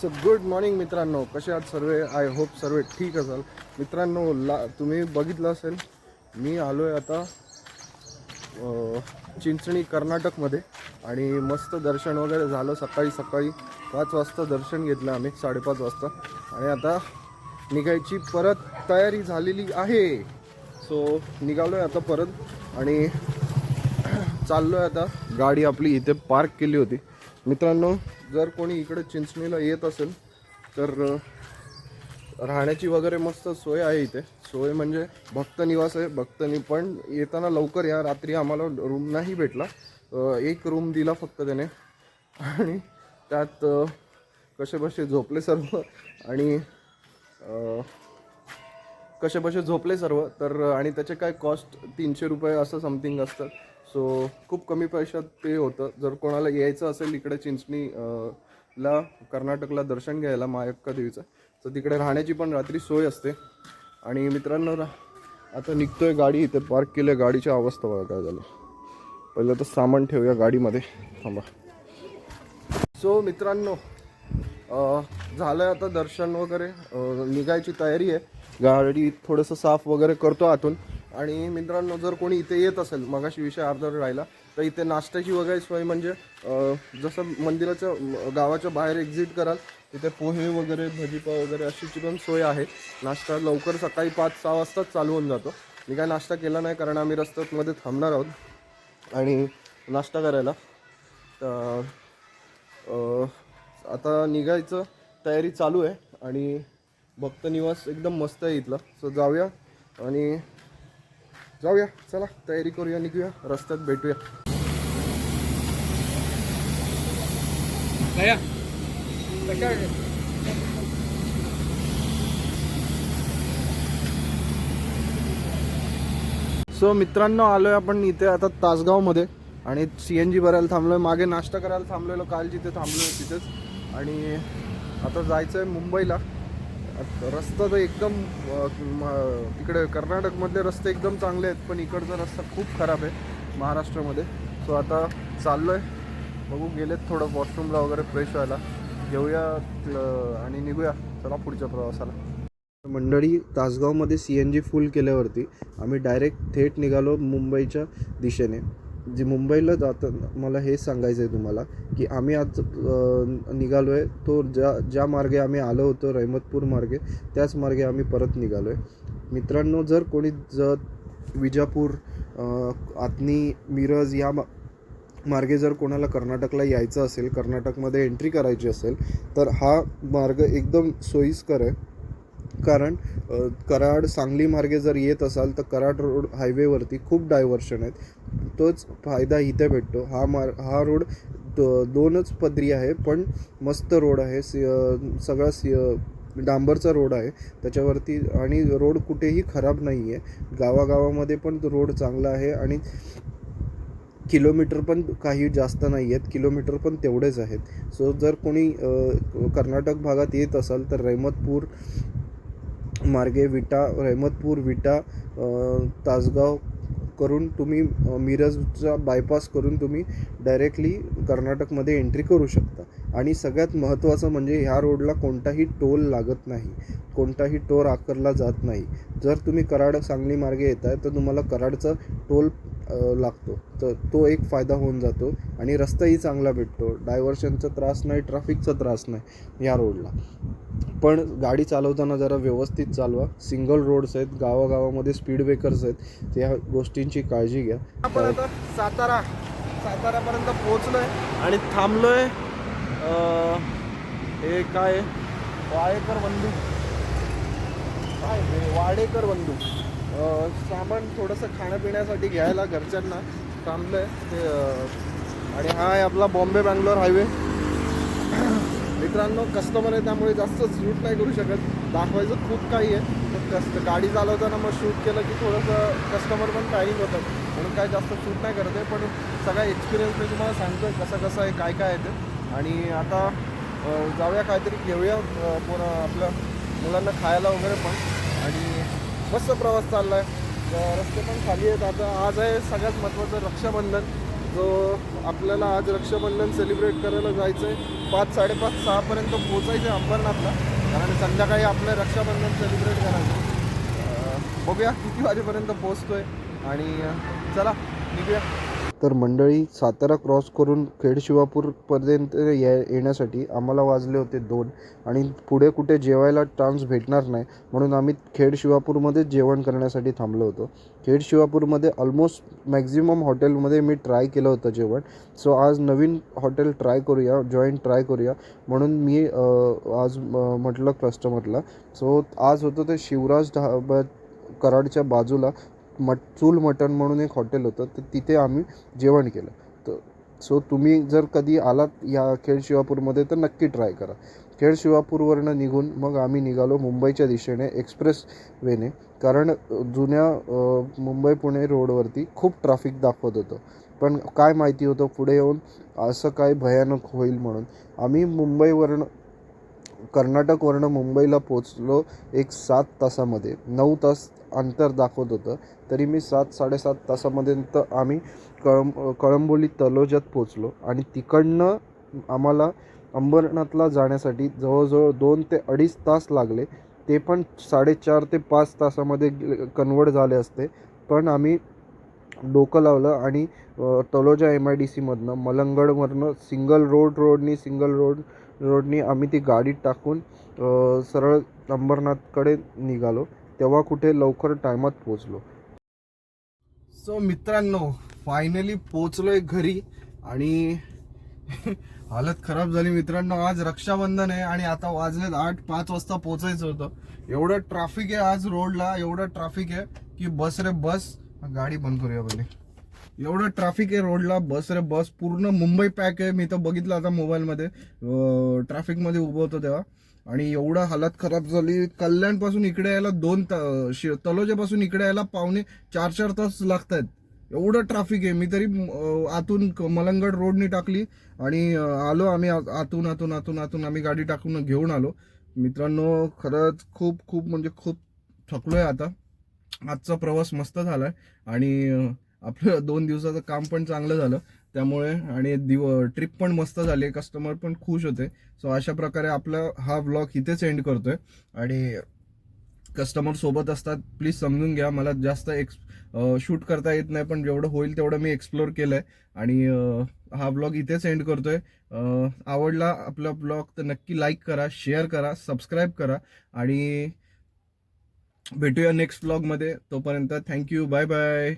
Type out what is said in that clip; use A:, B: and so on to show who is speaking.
A: So good morning मित्रांनो कसे आहात सर्व? आय होप सर्व ठीक असाल. मित्रांनो ला तुम्ही बघितलं असेल मी आलो आहे आता चिंचणी कर्नाटकमध्ये आणि मस्त दर्शन वगैरे झालं सकाळी सकाळी. पाच वाजता दर्शन घेतलं आम्ही साडेपाच वाजता. आणि आता निघायची परत तयारी झालेली आहे. सो निघालो आहे आता परत आणि चाललो आहे आता. गाडी आपली इथे पार्क केली होती. मित्रांनो जर कोणी इकडे चिंचणीला येत असेल तर राहण्याची वगैरे मस्त सोय आहे इथे. सोय म्हणजे भक्त निवास आहे. भक्तनी पण येताना लवकर या. रात्री आम्हाला रूम नाही भेटला. एक रूम दिला फक्त त्याने. आणि त्यात कसे कसे बसे झोपले सर्व. आणि अ, कसे झोपले सर्व तर आणि त्याचे काय कॉस्ट तीनशे रुपये असं समथिंग असतं. सो खूप कमी पैशात ते होतं. जर कोणाला यायचं असेल इकडे चिंचणी ला कर्नाटकला दर्शन घ्यायला मायक्का देवीचं तर तिकडे राहण्याची पण रात्री सोय असते. आणि मित्रांनो रा- आता निघतोय गाडी इथे पार्क केलं गाडीची अवस्था बघा काय झालं. पहिलं तर सामान ठेवूया गाडीमध्ये. थांबा. सो मित्रांनो झालं आता दर्शन वगैरे. निघायची तयारी आहे. गाडी थोडंसं साफ वगैरे करतो आतून. आणि मित्रांनो जर कोणी इथे येत असेल मगाशी विषय अर्धा राहिला तर इथे नाश्त्याची वगैरे सोय म्हणजे जसं मंदिराच्या गावाच्या बाहेर एक्झिट कराल तिथे पोहे वगैरे भजीपाव वगैरे अशीची पण सोय आहे नाश्ता लवकर सकाळी पाच सहा वाजताच चालू होऊन जातो. मी काय नाश्ता केला नाही कारण आम्ही रस्त्यामध्ये थांबणार आहोत. आणि नाश्ता करायला. तर आता निघायचं तयारी चालू आहे. आणि भक्त निवास एकदम मस्त आहे इथला. सो जाऊया आणि जाऊया. चला तयारी करूया निघूया. रस्त्यात भेटूया. सो मित्रांनो आलोय आपण इथे आता तासगावमध्ये. आणि सी एन जी भरायला थांबलोय. मागे नाश्ता करायला थांबलेलो. काल जिथे थांबलोय तिथेच. आणि आता जायचं आहे मुंबईला. रस्ता तर एकदम म- तिकडे कर्नाटकमधले रस्ते एकदम चांगले आहेत पण इकडचा रस्ता खूप खराब आहे महाराष्ट्रामध्ये. सो आता चाललो आहे बघू गेलेत थोडं वॉशरूमला वगैरे फ्रेश व्हायला. घेऊया आणि निघूया. चला पुढच्या प्रवासाला. मंडळी तासगावमध्ये सी एन जी फुल केल्यावरती आम्ही डायरेक्ट थेट निघालो मुंबईच्या दिशेने. जे मुंबईला जाताना मला हे सांगायचं आहे तुम्हाला की आम्ही आज निघालो आहे तो ज्या ज्या मार्गे आम्ही आलो होतो रहमतपूर मार्गे त्याच मार्गे आम्ही परत निघालो आहे मित्रांनो जर कोणी ज विजापूर आतनी मिरज या मा- मार्गे जर कोणाला कर्नाटकला यायचं असेल कर्नाटकमध्ये एंट्री करायची असेल तर हा मार्ग एकदम सोयीस्कर आहे. कारण कराड सांगली मार्गे जर येत असाल तर कराड रोड हायवेवरती खूप डायव्हर्शन आहेत. तोच फायदा इथे भेटतो. हा मार हा रोड दोनच पदरी आहे पण मस्त रोड आहे. सि सगळा सि डांबरचा रोड आहे. त्याच्यावरती आणि रोड कुठेही खराब नाही आहे गावागावामध्ये पण रोड चांगला आहे आणि किलोमीटर पण काही जास्त नाही आहेत किलोमीटर पण तेवढेच आहेत. सो जर कोणी कर्नाटक भागात येत असाल तर रहमतपूर मार्गे विटा रहमतपूर विटा तासगाव करून तुम्ही मिरजचा बायपास करून तुम्ही डायरेक्टली कर्नाटकमध्ये एंट्री करू शकता. आणि सगळ्यात महत्त्वाचं म्हणजे ह्या रोडला कोणताही टोल लागत नाही. कोणताही टोल आकारला जात नाही. जर तुम्ही कराड सांगली मार्गे येत आहे तर तुम्हाला कराडचा टोल लागतो. तर तो एक फायदा होऊन जातो आणि रस्ताही चांगला भेटतो. डायव्हर्शनचा त्रास नाही ट्रॅफिकचा त्रास नाही या रोडला. पण गाडी चालवताना जरा व्यवस्थित चालवा. सिंगल रोड्स आहेत गावागावामध्ये स्पीड ब्रेकर्स आहेत. त्या गोष्टींची काळजी घ्या. आपण आता सातारा सातारापर्यंत पोहोचलो आहे आणि थांबलो आहे हे काय? वाळेकर वाडेकर बंधू. काय वाडेकर बंधू. सामान थोडंसं खाण्यापिण्यासाठी घ्यायला घरच्यांना थांबलोय. ते आणि हा आहे आपला बॉम्बे बँगलोर हायवे. मित्रांनो कस्टमर आहे त्यामुळे जास्त शूट नाही करू शकत. दाखवायचं खूप काही आहे. पण कस्ट गाडी चालवताना मग शूट केलं की थोडंसं कस्टमर पण पॅनिक होतात. म्हणून काय जास्त शूट नाही करत आहे. पण सगळा एक्सपिरियन्स मी तुम्हाला सांगतो आहे कसं कसं आहे काय काय आहे ते. आणि आता जाऊया काहीतरी घेऊया कोण आपल्या मुलांना खायला वगैरे पण. आणि मस्त प्रवास चालला आहे रस्ते पण खाली आहेत. आता आज आहे सगळ्यात महत्त्वाचं रक्षाबंधन. जो आपल्याला आज रक्षाबंधन सेलिब्रेट करायला जायचं आहे पाच साडेपाच सहापर्यंत पोचायचं आहे अंबरनाथला. कारण संध्याकाळी आपलं रक्षाबंधन सेलिब्रेट करायचं बघूया किती वाजेपर्यंत पोचतो आहे आणि चला निघूया. तर मंडळी सातारा क्रॉस करून खेड शिवापूरपर्यंत येण्यासाठी आम्हाला वाजले होते दोन आणि पुढे कुठे जेवायला चान्स भेटणार नाही म्हणून आम्ही खेड शिवापूरमध्येच जेवण करण्यासाठी थांबलो होतो. खेड शिवापूरमध्ये ऑलमोस्ट मॅक्झिमम हॉटेलमध्ये मी ट्राय केलं होतं जेवण. सो आज नवीन हॉटेल ट्राय करूया जॉईंट ट्राय करूया म्हणून मी आज म्हटलं कस्टमरला सो आज होतं ते शिवराज ढाबा कराडच्या बाजूला. मट चूल मटण म्हणून एक हॉटेल होतं तर तिथे आम्ही जेवण केलं. तर सो तुम्ही जर कधी आलात या खेड शिवापूरमध्ये तर नक्की ट्राय करा. खेड शिवापूरवरनं निघून मग आम्ही निघालो मुंबईच्या दिशेने एक्सप्रेस वेने कारण जुन्या मुंबई पुणे रोडवरती खूप ट्रॅफिक दाखवत होतं. पण काय माहिती होतं पुढे येऊन असं काय भयानक होईल म्हणून. आम्ही मुंबईवरनं कर्नाटकवरनं मुंबईला पोचलो एक सात तासामध्ये नऊ तास अंतर दाखवत होतं. तरी मी सात साडेसात तासामध्ये तर आम्ही कळंब कळंबोली तलोजात पोचलो आणि तिकडनं आम्हाला अंबरनाथला जाण्यासाठी जवळजवळ दोन ते अडीच तास लागले. ते पण साडेचार ते पाच तासामध्ये कन्वर्ट झाले असते. पण आम्ही डोकं लावलं आणि तलोजा एम आय डी सीमधनं मलंगडवरनं सिंगल रोड रोडनी सिंगल रोड रोडनी आम्ही ती गाडी टाकून सरळ अंबरनाथकडे निघालो. तेव्हा कुठे लवकर टायमात पोचलो सो मित्रांनो फायनली पोचलोय घरी आणि हालत खराब झाली मित्रांनो. आज रक्षाबंधन आहे आणि आता वाजलेत आठ पाच वाजता पोचायचं होतं. एवढं ट्रॅफिक आहे आज रोडला एवढं ट्रॅफिक आहे की बस रे बस गाडी बंद करूया पहिले. एवढं ट्रॅफिक आहे रोडला बस रे बस पूर्ण मुंबई पॅक आहे. मी तर बघितलं आता मोबाईलमध्ये ट्रॅफिकमध्ये उभं होतो तेव्हा. आणि एवढं हालत खराब झाली कल्याणपासून इकडे यायला दोन त- तलोजापासून इकडे यायला पावणे चार चार तास लागत आहेत एवढं ट्रॅफिक आहे. मी तरी आतून मलंगड रोडनी टाकली आणि आलो आम्ही आतून आतून आतून आतून आम्ही गाडी टाकून घेऊन आलो. मित्रांनो खरंच खूप खूप म्हणजे खूप थकलोय आता. आजचा प्रवास मस्त झालाय आणि आपलं दोन दिवसाचं काम पण चांगलं झालं. त्यामुळे आणि दिव ट्रिप पण मस्त झाली कस्टमर पण खुश होते. सो अशा प्रकारे आपला हा व्लॉग इथेच एंड करतोय. आणि कस्टमर सोबत असतात प्लीज समजून घ्या. मला जास्त एक्स शूट करता येत नाही पण जेवढं होईल तेवढं मी एक्सप्लोर आहे आणि हा ब्लॉग इथेच एंड करतोय. आवडला आपला ब्लॉग तर नक्की लाईक करा शेअर करा सबस्क्राईब करा. आणि भेटूया नेक्स्ट ब्लॉगमध्ये तोपर्यंत थँक्यू बाय बाय